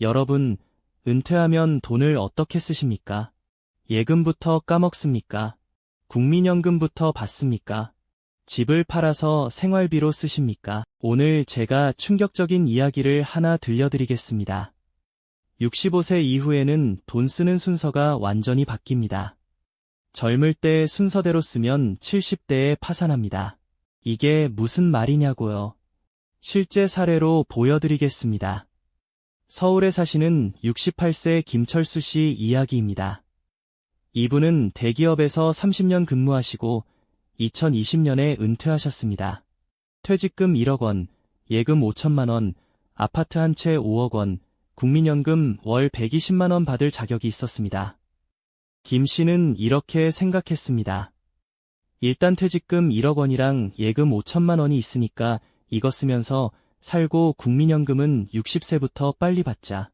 여러분, 은퇴하면 돈을 어떻게 쓰십니까? 예금부터 까먹습니까? 국민연금부터 받습니까? 집을 팔아서 생활비로 쓰십니까? 오늘 제가 충격적인 이야기를 하나 들려드리겠습니다. 65세 이후에는 돈 쓰는 순서가 완전히 바뀝니다. 젊을 때 순서대로 쓰면 70대에 파산합니다. 이게 무슨 말이냐고요. 실제 사례로 보여드리겠습니다. 서울에 사시는 68세 김철수 씨 이야기입니다. 이분은 대기업에서 30년 근무하시고 2020년에 은퇴하셨습니다. 퇴직금 1억 원, 예금 5천만 원, 아파트 한 채 5억 원, 국민연금 월 120만 원 받을 자격이 있었습니다. 김 씨는 이렇게 생각했습니다. 일단 퇴직금 1억 원이랑 예금 5천만 원이 있으니까 이거 쓰면서 살고 국민연금은 60세부터 빨리 받자.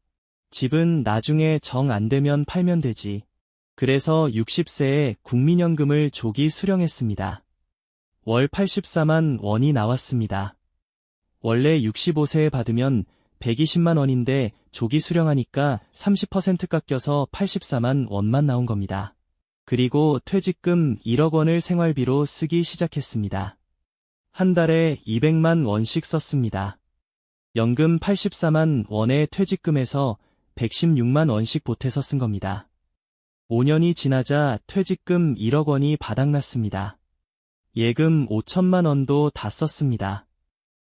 집은 나중에 정 안 되면 팔면 되지. 그래서 60세에 국민연금을 조기 수령했습니다. 월 84만 원이 나왔습니다. 원래 65세에 받으면 120만 원인데 조기 수령하니까 30% 깎여서 84만 원만 나온 겁니다. 그리고 퇴직금 1억 원을 생활비로 쓰기 시작했습니다. 한 달에 200만 원씩 썼습니다. 연금 84만 원의 퇴직금에서 116만 원씩 보태서 쓴 겁니다. 5년이 지나자 퇴직금 1억 원이 바닥났습니다. 예금 5천만 원도 다 썼습니다.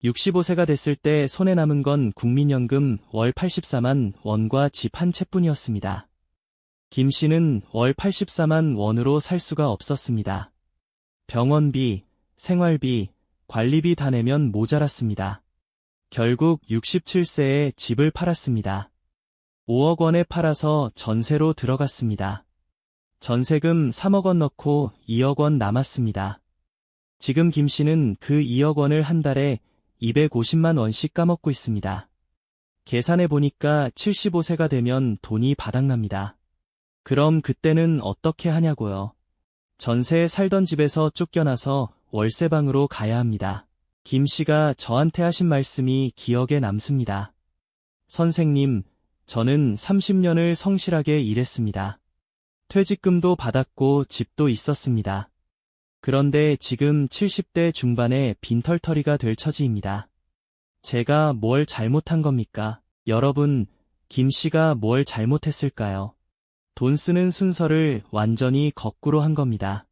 65세가 됐을 때 손에 남은 건 국민연금 월 84만 원과 집 한 채뿐이었습니다. 김 씨는 월 84만 원으로 살 수가 없었습니다. 병원비, 생활비, 관리비 다 내면 모자랐습니다. 결국 67세에 집을 팔았습니다. 5억 원에 팔아서 전세로 들어갔습니다. 전세금 3억 원 넣고 2억 원 남았습니다. 지금 김 씨는 그 2억 원을 한 달에 250만 원씩 까먹고 있습니다. 계산해 보니까 75세가 되면 돈이 바닥납니다. 그럼 그때는 어떻게 하냐고요? 전세에 살던 집에서 쫓겨나서 월세방으로 가야 합니다. 김 씨가 저한테 하신 말씀이 기억에 남습니다. 선생님, 저는 30년을 성실하게 일했습니다. 퇴직금도 받았고 집도 있었습니다. 그런데 지금 70대 중반에 빈털터리가 될 처지입니다. 제가 뭘 잘못한 겁니까? 여러분, 김 씨가 뭘 잘못했을까요? 돈 쓰는 순서를 완전히 거꾸로 한 겁니다.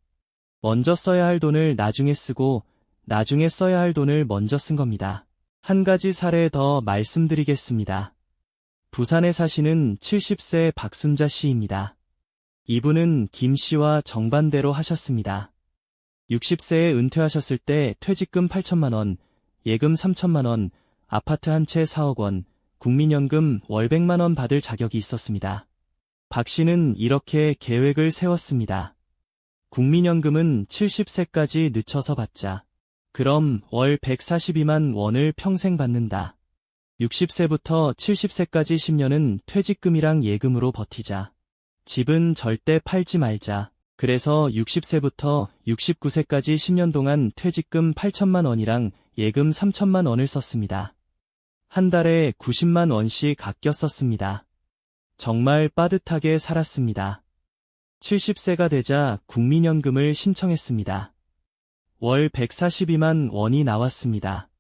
먼저 써야 할 돈을 나중에 쓰고 나중에 써야 할 돈을 먼저 쓴 겁니다. 한 가지 사례 더 말씀드리겠습니다. 부산에 사시는 70세 박순자 씨입니다. 이분은 김 씨와 정반대로 하셨습니다. 60세에 은퇴하셨을 때 퇴직금 8천만 원, 예금 3천만 원, 아파트 한 채 4억 원, 국민연금 월 100만 원 받을 자격이 있었습니다. 박 씨는 이렇게 계획을 세웠습니다. 국민연금은 70세까지 늦춰서 받자. 그럼 월 142만 원을 평생 받는다. 60세부터 70세까지 10년은 퇴직금이랑 예금으로 버티자. 집은 절대 팔지 말자. 그래서 60세부터 69세까지 10년 동안 퇴직금 8천만 원이랑 예금 3천만 원을 썼습니다. 한 달에 90만 원씩 아껴 썼습니다. 정말 빠듯하게 살았습니다. 70세가 되자 국민연금을 신청했습니다. 월 142만 원이 나왔습니다.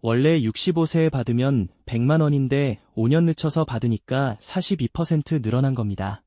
원래 65세에 받으면 100만 원인데 5년 늦춰서 받으니까 42% 늘어난 겁니다.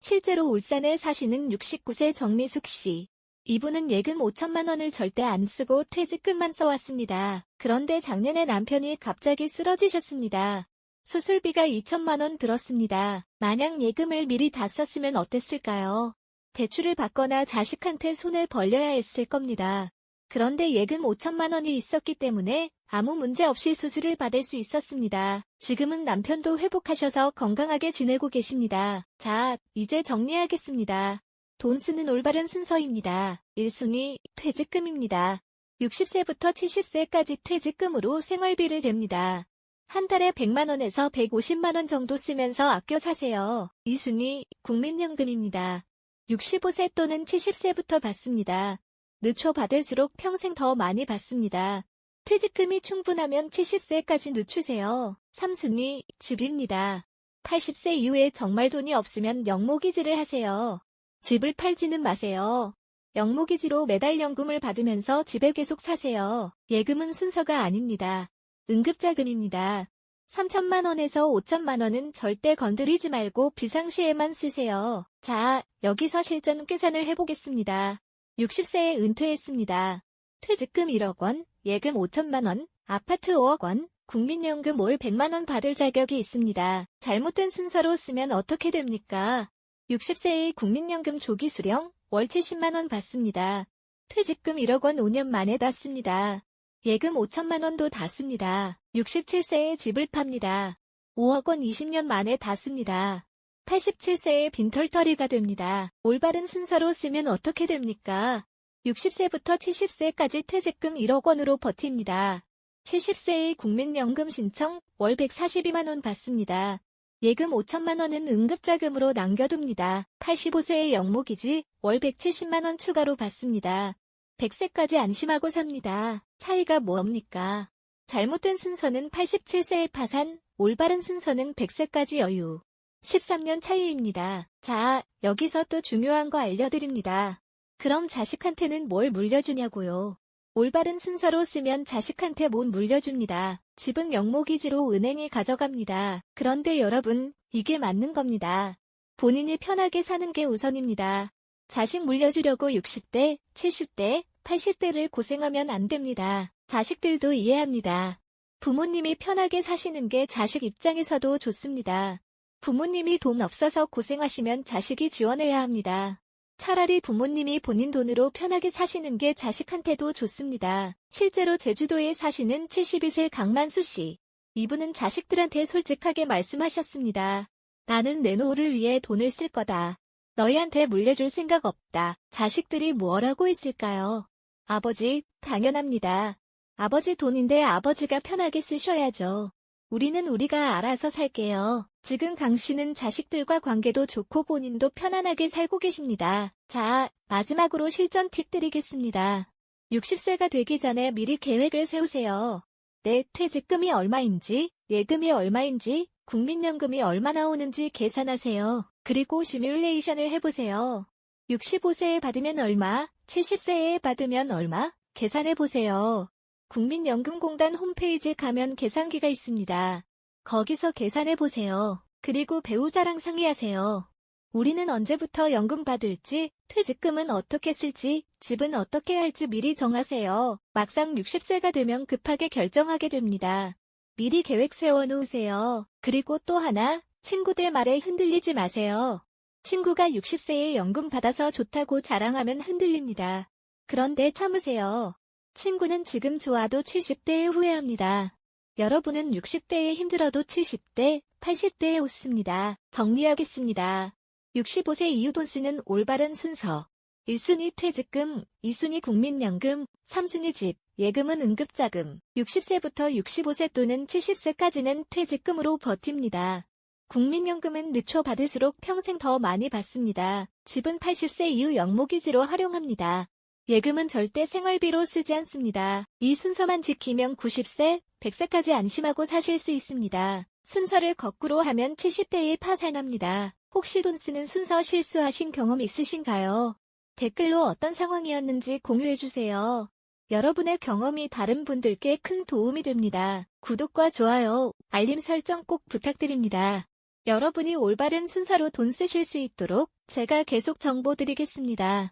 실제로 울산에 사시는 69세 정미숙 씨. 이분은 예금 5천만 원을 절대 안 쓰고 퇴직금만 써왔습니다. 그런데 작년에 남편이 갑자기 쓰러지셨습니다. 수술비가 2천만 원 들었습니다. 만약 예금을 미리 다 썼으면 어땠을까요? 대출을 받거나 자식한테 손을 벌려야 했을 겁니다. 그런데 예금 5천만 원이 있었기 때문에 아무 문제 없이 수술을 받을 수 있었습니다. 지금은 남편도 회복하셔서 건강하게 지내고 계십니다. 자, 이제 정리하겠습니다. 돈 쓰는 올바른 순서입니다. 1순위, 퇴직금입니다. 60세부터 70세까지 퇴직금으로 생활비를 댑니다. 한 달에 100만원에서 150만원 정도 쓰면서 아껴 사세요. 2순위, 국민연금입니다. 65세 또는 70세부터 받습니다. 늦춰 받을수록 평생 더 많이 받습니다. 퇴직금이 충분하면 70세까지 늦추세요. 3순위, 집입니다. 80세 이후에 정말 돈이 없으면 영모기지를 하세요. 집을 팔지는 마세요. 영모기지로 매달 연금을 받으면서 집에 계속 사세요. 예금은 순서가 아닙니다. 응급자금입니다. 3천만 원에서 5천만 원은 절대 건드리지 말고 비상시에만 쓰세요. 자, 여기서 실전 계산을 해보겠습니다. 60세에 은퇴했습니다. 퇴직금 1억 원, 예금 5천만 원, 아파트 5억 원, 국민연금 월 100만 원 받을 자격이 있습니다. 잘못된 순서로 쓰면 어떻게 됩니까? 60세의 국민연금 조기 수령, 월 70만 원 받습니다. 퇴직금 1억 원 5년 만에 다 씁니다. 예금 5천만 원도 다 씁니다. 67세에 집을 팝니다. 5억 원 20년 만에 다 씁니다. 87세에 빈털터리가 됩니다. 올바른 순서로 쓰면 어떻게 됩니까? 60세부터 70세까지 퇴직금 1억 원으로 버팁니다. 70세의 국민연금 신청 월 142만 원 받습니다. 예금 5천만 원은 응급자금으로 남겨둡니다. 85세의 영모기지 월 170만 원 추가로 받습니다. 100세까지 안심하고 삽니다. 차이가 뭡니까? 잘못된 순서는 87세의 파산, 올바른 순서는 100세까지 여유. 13년 차이입니다. 자, 여기서 또 중요한 거 알려드립니다. 그럼 자식한테는 뭘 물려주냐고요. 올바른 순서로 쓰면 자식한테 못 물려줍니다. 집은 영모기지로 은행이 가져갑니다. 그런데 여러분, 이게 맞는 겁니다. 본인이 편하게 사는 게 우선입니다. 자식 물려주려고 60대, 70대, 80대를 고생하면 안 됩니다. 자식들도 이해합니다. 부모님이 편하게 사시는 게 자식 입장에서도 좋습니다. 부모님이 돈 없어서 고생하시면 자식이 지원해야 합니다. 차라리 부모님이 본인 돈으로 편하게 사시는 게 자식한테도 좋습니다. 실제로 제주도에 사시는 72세 강만수 씨. 이분은 자식들한테 솔직하게 말씀하셨습니다. 나는 내 노후를 위해 돈을 쓸 거다. 너희한테 물려줄 생각 없다. 자식들이 뭐라고 했을까요? 아버지, 당연합니다. 아버지 돈인데 아버지가 편하게 쓰셔야죠. 우리는 우리가 알아서 살게요. 지금 강 씨는 자식들과 관계도 좋고 본인도 편안하게 살고 계십니다. 자, 마지막으로 실전 팁 드리겠습니다. 60세가 되기 전에 미리 계획을 세우세요. 내 퇴직금이 얼마인지, 예금이 얼마인지, 국민연금이 얼마 나오는지 계산하세요. 그리고 시뮬레이션을 해보세요. 65세에 받으면 얼마, 70세에 받으면 얼마, 계산해보세요. 국민연금공단 홈페이지 가면 계산기가 있습니다. 거기서 계산해보세요. 그리고 배우자랑 상의하세요. 우리는 언제부터 연금 받을지, 퇴직금은 어떻게 쓸지, 집은 어떻게 할지 미리 정하세요. 막상 60세가 되면 급하게 결정하게 됩니다. 미리 계획 세워놓으세요. 그리고 또 하나, 친구들 말에 흔들리지 마세요. 친구가 60세에 연금 받아서 좋다고 자랑하면 흔들립니다. 그런데 참으세요. 친구는 지금 좋아도 70대에 후회합니다. 여러분은 60대에 힘들어도 70대, 80대에 웃습니다. 정리하겠습니다. 65세 이후 돈 쓰는 올바른 순서. 1순위 퇴직금, 2순위 국민연금, 3순위 집, 예금은 응급자금. 60세부터 65세 또는 70세까지는 퇴직금으로 버팁니다. 국민연금은 늦춰 받을수록 평생 더 많이 받습니다. 집은 80세 이후 영모기지로 활용합니다. 예금은 절대 생활비로 쓰지 않습니다. 이 순서만 지키면 90세, 100세까지 안심하고 사실 수 있습니다. 순서를 거꾸로 하면 70대에 파산합니다. 혹시 돈 쓰는 순서 실수하신 경험 있으신가요? 댓글로 어떤 상황이었는지 공유해주세요. 여러분의 경험이 다른 분들께 큰 도움이 됩니다. 구독과 좋아요, 알림 설정 꼭 부탁드립니다. 여러분이 올바른 순서로 돈 쓰실 수 있도록 제가 계속 정보 드리겠습니다.